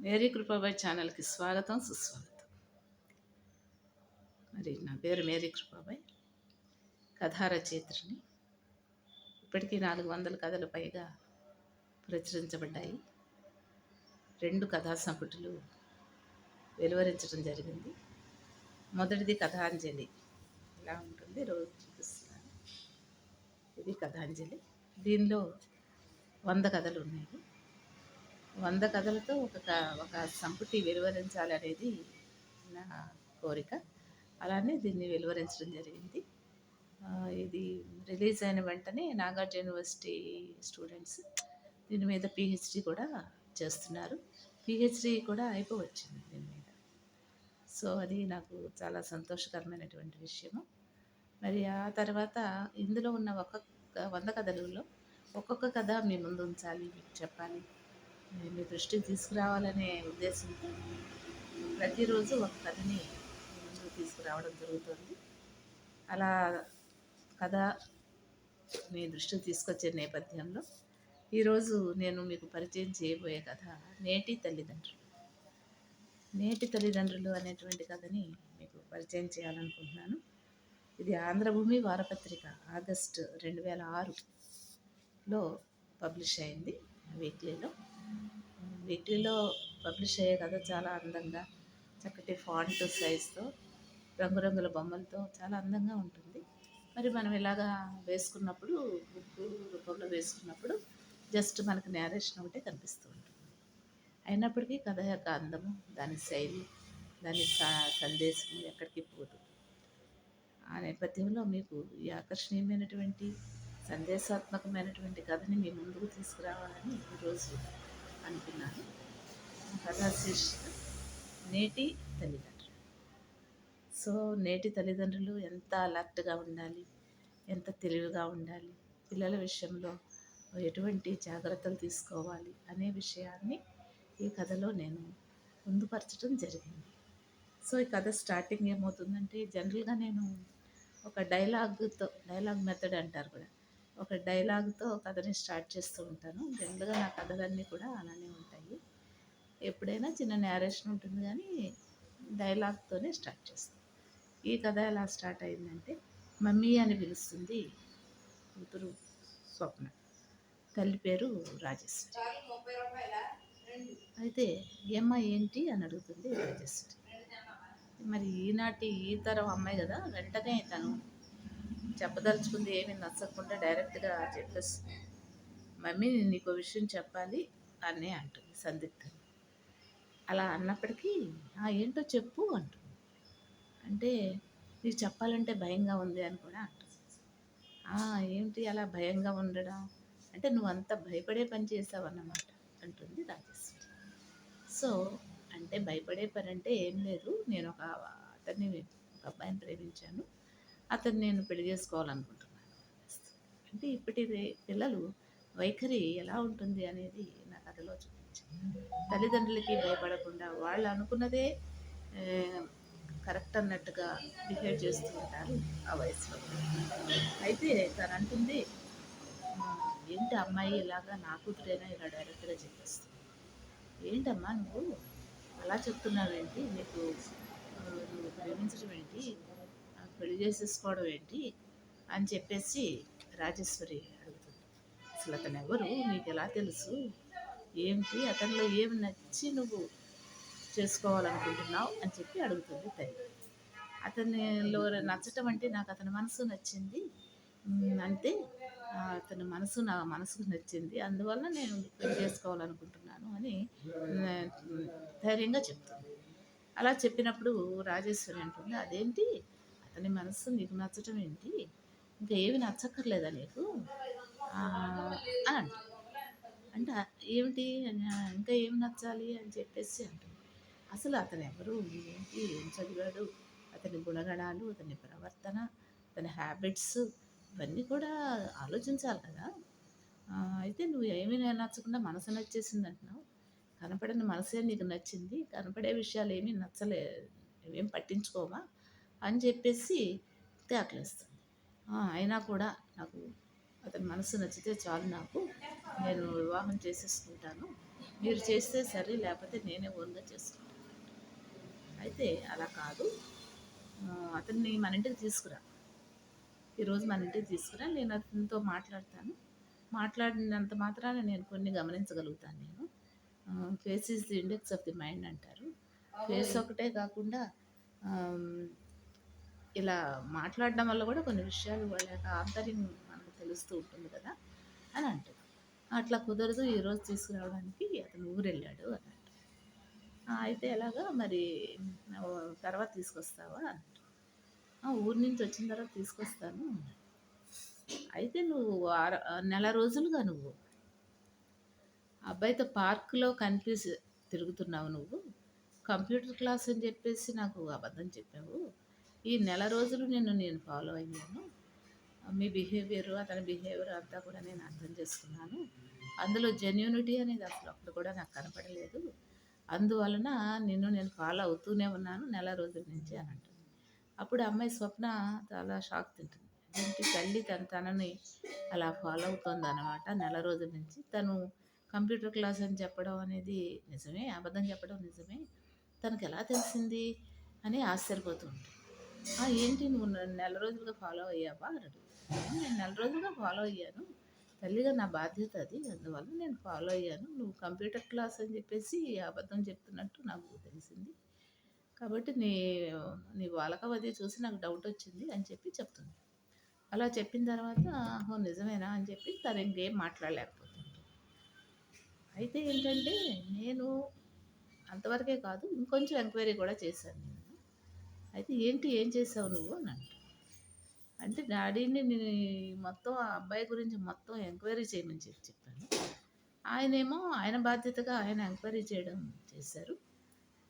Mary Kripabai ఛానల్కి స్వాగతం సుస్వాగతం. మరి నా పేరు మేరీ కృపాబాయ్. కథా రచయిత్రిని ఇప్పటికీ నాలుగు వందల కథలు పైగా ప్రచురించబడ్డాయి. రెండు కథా సంపుటులు వెలువరించడం జరిగింది. మొదటిది కథాంజలి. ఇలా ఉంటుంది? రోజు చూపిస్తున్నాను. ఇది కథాంజలి. దీనిలో వంద కథలు ఉన్నాయి. వంద కథలతో ఒక క- ఒక సంపుటి వెలువరించాలనేది నా కోరిక. అలానే దీన్ని వెలువరించడం జరిగింది. ఇది రిలీజ్ అయిన వెంటనే నాగార్జున యూనివర్సిటీ స్టూడెంట్స్ దీని మీద పిహెచ్డి కూడా చేస్తున్నారు. పిహెచ్డి కూడా అయిపోవచ్చింది దీని మీద. సో అది నాకు చాలా సంతోషకరమైనటువంటి విషయము. మరి ఆ తర్వాత ఇందులో ఉన్న ఒక్కొక్క వంద కథలలో ఒక్కొక్క కథ మీ ముందు ఉంచాలి మీకు చెప్పాలి. మీ దృష్టికి తీసుకురావాలనే ఉద్దేశంతో ప్రతిరోజు ఒక కథని ముందుకు తీసుకురావడం జరుగుతుంది. అలా కథ మీ దృష్టికి తీసుకొచ్చే నేపథ్యంలో ఈరోజు నేను మీకు పరిచయం చేయబోయే కథ నేటి తల్లిదండ్రులు. నేటి తల్లిదండ్రులు అనేటువంటి కథని మీకు పరిచయం చేయాలనుకుంటున్నాను. ఇది ఆంధ్రభూమి వారపత్రిక ఆగస్టు రెండు వేల ఆరులో పబ్లిష్ అయింది వీక్లీలో. వీక్లీలో పబ్లిష్ అయ్యే కథ చాలా అందంగా చక్కటి ఫాంట్ సైజ్తో రంగురంగుల బొమ్మలతో చాలా అందంగా ఉంటుంది. మరి మనం ఇలాగా వేసుకున్నప్పుడు బుక్ రూపంలో వేసుకున్నప్పుడు జస్ట్ మనకు నేరేషన్ ఒకటే కనిపిస్తూ ఉంటుంది. అయినప్పటికీ కథ యొక్క అందము దాని శైలి దాని స- సందేశం ఎక్కడికి పోదు. ఆ నేపథ్యంలో మీకు ఈ ఆకర్షణీయమైనటువంటి సందేశాత్మకమైనటువంటి కథని మీ ముందుకు తీసుకురావాలని ఈరోజు అనుకున్నాను. ఆ కథా శీర్షిక నేటి తల్లిదండ్రులు. సో నేటి తల్లిదండ్రులు ఎంత అలర్ట్గా ఉండాలి? ఎంత తెలివిగా ఉండాలి? పిల్లల విషయంలో ఎటువంటి జాగ్రత్తలు తీసుకోవాలి అనే విషయాన్ని ఈ కథలో నేను పొందుపరచడం జరిగింది. సో ఈ కథ స్టార్టింగ్ ఏమవుతుందంటే జనరల్గా నేను ఒక డైలాగ్తో డైలాగ్ మెథడ్ అంటారు కూడా. ఒక డైలాగ్తో కథని స్టార్ట్ చేస్తూ ఉంటాను. జనరల్గా నా కథలన్నీ కూడా అలానే ఉంటాయి. ఎప్పుడైనా చిన్న నేరేషన్ ఉంటుంది కానీ డైలాగ్తోనే స్టార్ట్ చేస్తాను. ఈ కథ ఎలా స్టార్ట్ అయిందంటే మమ్మీ అని పిలుస్తుంది కూతురు స్వప్న. తల్లి పేరు రాజేశ్వరి అయితే ఏమ్మ ఏంటి? అని అడుగుతుంది రాజేశ్వరి మరి ఈనాటి ఈ తరం అమ్మాయి కదా వెంటనే తను చెప్పదలుచుకుంది ఏమీ నచ్చకుండా డైరెక్ట్గా చెప్పేస్తుంది. మమ్మీ నేను నీకు విషయం చెప్పాలి అని అంటుంది సందిగ్ధం. అలా అన్నప్పటికీ ఏంటో చెప్పు అంటుంది. అంటే నీకు చెప్పాలంటే భయంగా ఉంది అని కూడా అంటుంది. ఏంటి అలా భయంగా ఉండడం? అంటే నువ్వు అంత భయపడే పని చేసావు అన్నమాట అంటుంది రాజేశ్వరి. సో అంటే భయపడే పని అంటే ఏం లేదు. నేను ఒక అతన్ని ఒక అబ్బాయిని ప్రేమించాను. అతన్ని నేను పెళ్ళి చేసుకోవాలనుకుంటున్నాను. అంటే ఇప్పటి పిల్లలు వైఖరి ఎలా ఉంటుంది అనేది నా కథలో చూపించింది తల్లిదండ్రులకి భయపడకుండా వాళ్ళు అనుకున్నదే కరెక్ట్ అన్నట్టుగా బిహేవ్ చేస్తూ ఉంటారు ఆ వయసులో. అయితే తను అంటుంది ఏంటి అమ్మాయి ఇలాగా నా కూతురైనా ఇలా డైరెక్ట్గా చెప్పేస్తుంది? ఏంటమ్మా నువ్వు అలా చెప్తున్నావేంటి? నీకు నువ్వు ప్రేమించడం ఏంటి? పెళ్ళి చేసేసుకోవడం ఏంటి అని చెప్పేసి రాజేశ్వరి అడుగుతుంది. అసలు అతను ఎవరు? నీకు ఎలా తెలుసు? ఏంటి? అతనిలో ఏమి నచ్చి నువ్వు చేసుకోవాలనుకుంటున్నావు? అని చెప్పి అడుగుతుంది తల్లి. అతనిలో నచ్చటం అంటే నాకు అతని మనసు నచ్చింది. అంతే. అంటే అతని మనసు నా మనసుకు నచ్చింది. అందువల్ల నేను పెళ్ళి చేసుకోవాలనుకుంటున్నాను అని ధైర్యంగా చెప్తుంది. అలా చెప్పినప్పుడు రాజేశ్వరి అంటుంది అదేంటి? అతని మనసు నీకు నచ్చటం ఏంటి? ఇంకా ఏవి నచ్చక్కర్లేదా నీకు? అని అంటే. ఏమిటి? అని- ఇంకా ఏం నచ్చాలి అని చెప్పేసి అంటుంది అసలు అతను ఎవరు? ఏంటి? ఏం చదివాడు? అతని గుణగణాలు అతని ప్రవర్తన అతని హ్యాబిట్స్ ఇవన్నీ కూడా ఆలోచించాలి కదా. అయితే నువ్వు ఏమీ నచ్చకుండా మనసు నచ్చేసింది అంటున్నావు. కనపడని మనసే నీకు నచ్చింది. కనపడే విషయాలు ఏమీ నచ్చలే ఏం పట్టించుకోవా? అని చెప్పేసి తేకలేస్తుంది అయినా కూడా నాకు అతని మనసు నచ్చితే చాలు నాకు. నేను వివాహం చేసేసుకుంటాను. మీరు చేస్తే సరే లేకపోతే నేనే ఓన్గా చేసుకుంటాను. అయితే అలా కాదు. అతన్ని మన ఇంటికి తీసుకురా. ఈరోజు మన ఇంటికి తీసుకురా. నేను అతనితో మాట్లాడతాను. మాట్లాడినంత మాత్రాన నేను కొన్ని గమనించగలుగుతాను నేను. Face is the index of the mind అంటారు. ఫేస్ ఒకటే కాకుండా ఇలా మాట్లాడడం వల్ల కూడా కొన్ని విషయాలు వాళ్ళ యొక్క ఆంతర్యం మనకు తెలుస్తూ ఉంటుంది కదా అని అంటారు. అట్లా కుదరదు ఈరోజు తీసుకురావడానికి అతను ఊరు వెళ్ళాడు అంటాడు అయితే ఎలాగా మరి తర్వాత తీసుకొస్తావా అన్నట్టు ఊరి నుంచి వచ్చిన తర్వాత తీసుకొస్తాను అయితే నువ్వు వార- నెల రోజులుగా నువ్వు అబ్బాయితో పార్కులో కనిపిసి తిరుగుతున్నావు నువ్వు. కంప్యూటర్ క్లాస్ అని చెప్పేసి నాకు అబద్ధం చెప్పావు. ఈ నెల రోజులు నిన్ను నేను ఫాలో అయ్యాను. మీ బిహేవియర్ అతని బిహేవియర్ అంతా కూడా నేను అర్థం చేసుకున్నాను. అందులో జెన్యూనిటీ అనేది అసలు అప్పుడు కూడా నాకు కనపడలేదు. అందువలన నిన్ను నేను ఫాలో అవుతూనే ఉన్నాను నెల రోజుల నుంచి అని అంటుంది. అప్పుడు అమ్మాయి స్వప్న చాలా షాక్ తింటుంది. ఏంటి తల్లి తన తనని అలా ఫాలో అవుతుంది అనమాట నెల రోజుల నుంచి. తను కంప్యూటర్ క్లాస్ అని చెప్పడం అనేది నిజమే అబద్ధం చెప్పడం నిజమే. తనకు ఎలా తెలిసింది అని ఆశ్చర్యపోతూ ఉంటుంది. ఏంటి నువ్వు నెల రోజులుగా ఫాలో అయ్యావా? నేను నెల రోజులుగా ఫాలో అయ్యాను. తల్లిగా నా బాధ్యత అది. అందువల్ల నేను ఫాలో అయ్యాను. నువ్వు కంప్యూటర్ క్లాస్ అని చెప్పేసి అబద్ధం చెప్తున్నట్టు నాకు తెలిసింది. కాబట్టి నీ నీ వాలకం అది చూసి నాకు డౌట్ వచ్చింది అని చెప్పి చెప్తుంది. అలా చెప్పిన తర్వాత ఓ నిజమేనా? అని చెప్పి తను ఇంకేం మాట్లాడలేకపోతుంది. అయితే ఏంటంటే నేను అంతవరకే కాదు ఇంకొంచెం ఎంక్వైరీ కూడా చేశాను నేను. అయితే ఏంటి ఏం చేసావు నువ్వు అని అంట. అంటే డాడీని నేను మొత్తం ఆ అబ్బాయి గురించి మొత్తం ఎంక్వైరీ చేయమని చెప్పి చెప్పాను. ఆయనేమో ఆయన బాధ్యతగా ఆయన ఎంక్వైరీ చేయడం చేశారు.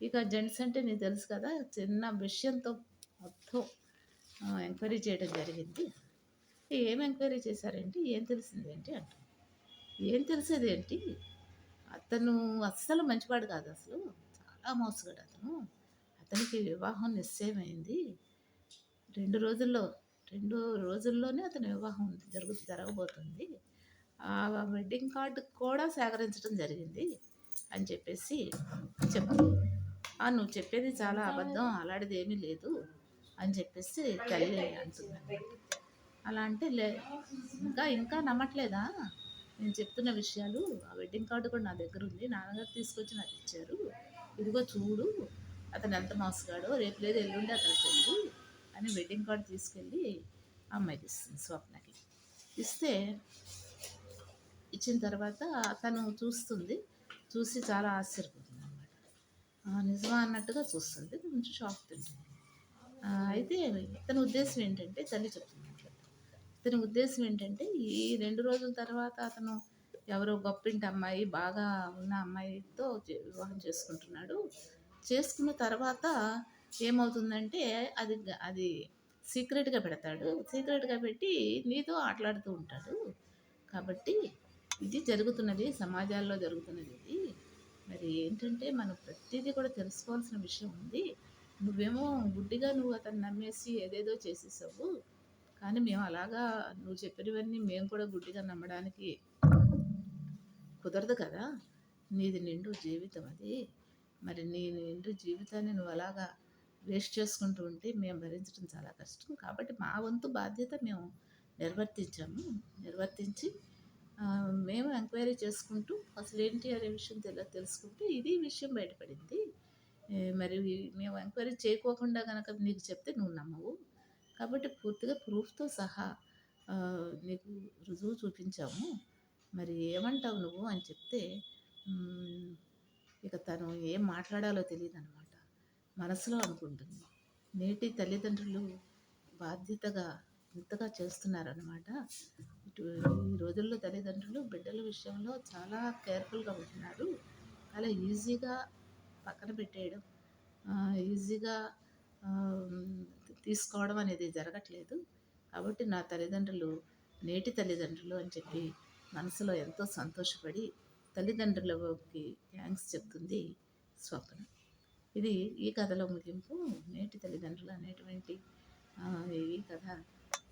ఇక జెంట్స్ అంటే నీకు తెలుసు కదా చిన్న విషయంతో మొత్తం ఎంక్వైరీ చేయడం జరిగింది. ఏం ఎంక్వైరీ చేశారేంటి ఏం తెలిసింది ఏంటి అంట. ఏం తెలిసేది ఏంటి అతను అస్సలు మంచివాడు కాదు అసలు చాలా మోసగాడు అతను. అతనికి వివాహం నిశ్చయమైంది. రెండు రోజుల్లో రెండు రోజుల్లోనే అతని వివాహం జరుగు జరగబోతుంది. ఆ వెడ్డింగ్ కార్డు కూడా సేకరించడం జరిగింది అని చెప్పేసి చెప్పు. "ఆ, నువ్వు చెప్పేది చాలా అబద్ధం అలాంటిది ఏమీ లేదు అని చెప్పేసి తల్లి అంటున్నాను అలా అంటే లే ఇంకా ఇంకా నమ్మట్లేదా? నేను చెప్తున్న విషయాలు ఆ వెడ్డింగ్ కార్డు కూడా నా దగ్గర ఉంది నాన్నగారు తీసుకొచ్చి నాకు ఇచ్చారు. ఇదిగో చూడు అతను ఎంత మోసగాడో రేపు లేదు ఎల్లుండి అతను వెళ్ళి అని వెడ్డింగ్ కార్డు తీసుకెళ్ళి అమ్మాయికి ఇస్తుంది స్వప్నకి. ఇస్తే ఇచ్చిన తర్వాత తను చూస్తుంది చూసి చాలా ఆశ్చర్యపోతుంది అనమాట నిజమా అన్నట్టుగా చూస్తుంది కొంచెం షాక్ తింటుంది. అయితే ఇతని ఉద్దేశం ఏంటంటే తల్లి చెప్తుంది ఇతని ఉద్దేశం ఏంటంటే ఈ రెండు రోజుల తర్వాత అతను ఎవరో గొప్పింటి అమ్మాయి బాగా ఉన్న అమ్మాయితో వివాహం చేసుకుంటున్నాడు. చేసుకున్న తర్వాత ఏమవుతుందంటే అది అది సీక్రెట్గా పెడతాడు. సీక్రెట్గా పెట్టి నీతో ఆటలాడుతూ ఉంటాడు. కాబట్టి ఇది జరుగుతున్నది సమాజాల్లో జరుగుతున్నది ఇది. మరి ఏంటంటే మనం ప్రతిదీ కూడా తెలుసుకోవాల్సిన విషయం ఉంది. నువ్వేమో గుడ్డిగా నువ్వు అతను నమ్మేసి ఏదేదో చేసేసావు. కానీ మేము అలాగా నువ్వు చెప్పినవన్నీ మేము కూడా గుడ్డిగా నమ్మడానికి కుదరదు కదా. నీది నిండు జీవితం అది. మరి నీ నిండు జీవితాన్ని నువ్వు అలాగా వేస్ట్ చేసుకుంటూ ఉంటే మేము భరించడం చాలా కష్టం. కాబట్టి మా వంతు బాధ్యత మేము నిర్వర్తించాము. నిర్వర్తించి మేము ఎంక్వైరీ చేసుకుంటూ అసలు ఏంటి అనే విషయం తెల తెలుసుకుంటే ఇది విషయం బయటపడింది. మరి మేము ఎంక్వైరీ చేయకోకుండా కనుక నీకు చెప్తే నువ్వు నమ్మవు. కాబట్టి పూర్తిగా ప్రూఫ్తో సహా నీకు రుజువు చూపించాము. మరి ఏమంటావు నువ్వు అని చెప్తే ఇక తను ఏం మాట్లాడాలో తెలియదు అనమాట మనసులో అనుకుంటుంది. నేటి తల్లిదండ్రులు బాధ్యతగా ఇంతగా చేస్తున్నారనమాట ఇటు ఈ రోజుల్లో తల్లిదండ్రులు బిడ్డల విషయంలో చాలా కేర్ఫుల్గా ఉంటున్నారు. చాలా ఈజీగా పక్కన పెట్టేయడం ఈజీగా తీసుకోవడం అనేది జరగట్లేదు. కాబట్టి నా తల్లిదండ్రులు నేటి తల్లిదండ్రులు అని చెప్పి మనసులో ఎంతో సంతోషపడి తల్లిదండ్రులకి థ్యాంక్స్ చెప్తుంది స్వప్న. ఇది ఈ కథలో ముగింపు. నేటి తల్లిదండ్రులు అనేటువంటి ఈ కథ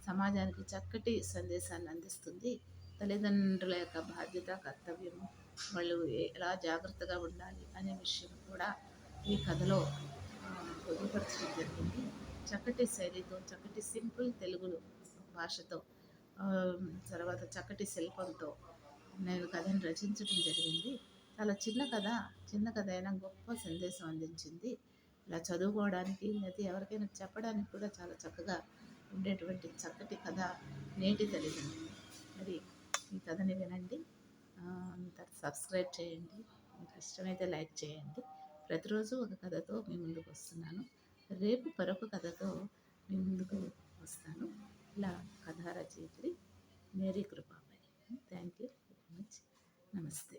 సమాజానికి చక్కటి సందేశాన్ని అందిస్తుంది. తల్లిదండ్రుల యొక్క బాధ్యత కర్తవ్యము వాళ్ళు ఎలా జాగ్రత్తగా ఉండాలి అనే విషయం కూడా ఈ కథలో పొందుపరచడం జరిగింది. చక్కటి శైలితో చక్కటి సింపుల్ తెలుగు భాషతో తర్వాత చక్కటి శిల్పంతో నేను కథను రచించడం జరిగింది. చాలా చిన్న కథ చిన్న కథ అయినా గొప్ప సందేశం అందించింది. ఇలా చదువుకోవడానికి లేదా ఎవరికైనా చెప్పడానికి కూడా చాలా చక్కగా ఉండేటువంటి చక్కటి కథ నేటి తల్లిదండ్రులు మరి ఈ కథని వినండి. సబ్స్క్రైబ్ చేయండి. మీకు ఇష్టమైతే లైక్ చేయండి. ప్రతిరోజు ఒక కథతో మీ ముందుకు వస్తున్నాను. రేపు మరొక కథతో మీ ముందుకు వస్తాను. ఇలా కథ రచయిత్రి Mary Kripabai thank you. Namaste.